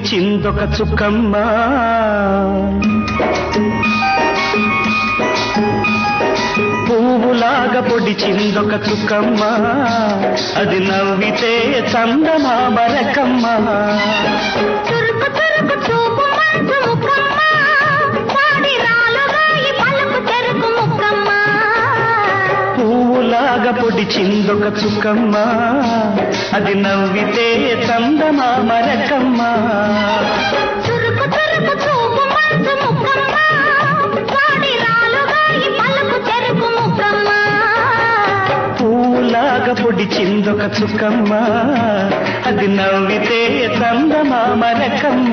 చిందొక చుక్కమ్మ. పువ్వులాగా పొడిచిందొక చుక్కమ్మ. అది నవ్వితే చందమా బరకమ్మ పొడి చిందొక చుక్కమ్మ. అది నవ్వితే చందమామ రకమ్మ చురుకు చురుకు చూపు మంచు ముక్కమ్మ వాడి రాలుగా ఈ పలుకు చెరుకు ముక్కమ్మ పూలాగా పొడి చిందొక చుక్కమ్మ. అది నవ్వితే చందమామ రకమ్మ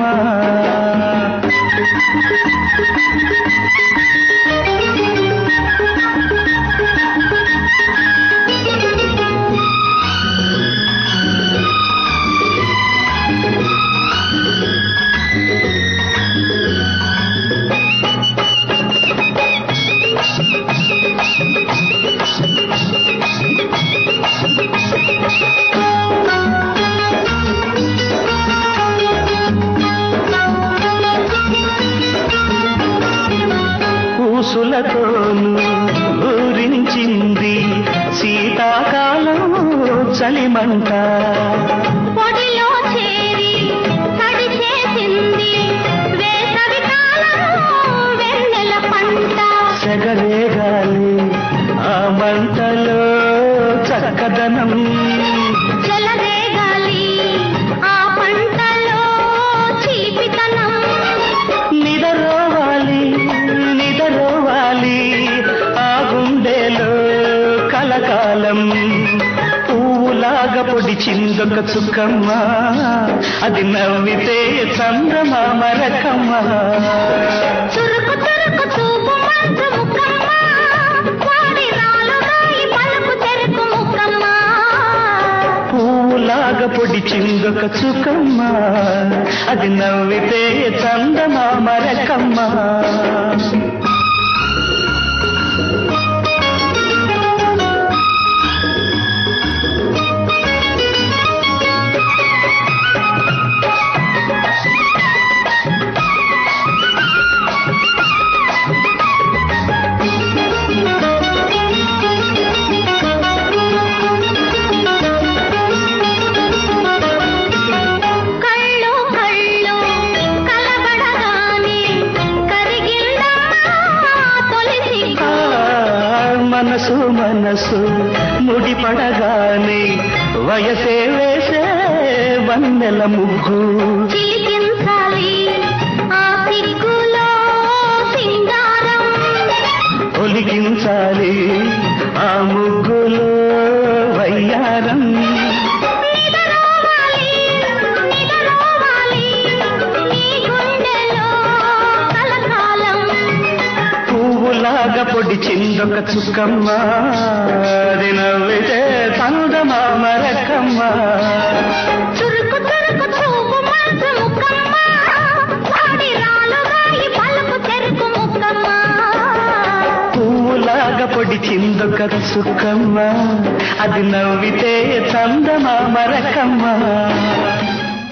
ఊసులతోను ఊరించింది శీతాకాలం చలిమంట. సెగరేగాలి ఆ మంటలో చక్కదనం పువ్వులాగా పొడి చిందొక చుక్కమ్మ అది నవ్వితే చంద్రమామ రకమ్మ చురుకు చురుకు చూపు మంచు ముక్కమ్మ వాడి రాలుగా ఈ పలుకు చెరుకు ముక్కమ్మ పువ్వులాగా పొడి చిందొక చుక్కమ్మ అది నవ్వితే చందమామ రకమ్మ మనసు మనసు ముడిపడగానే వయసే వేసే వన్నెల ముగ్గు. ఒలికించాలి ఆ ముగ్గులో వయ్యారం. ఈ పలుకు చెరుకు ముక్కమ్మ పువ్వులాగా పొడి చిందొక చుక్కమ్మ అది నవ్వితే చందమామ రకమ్మ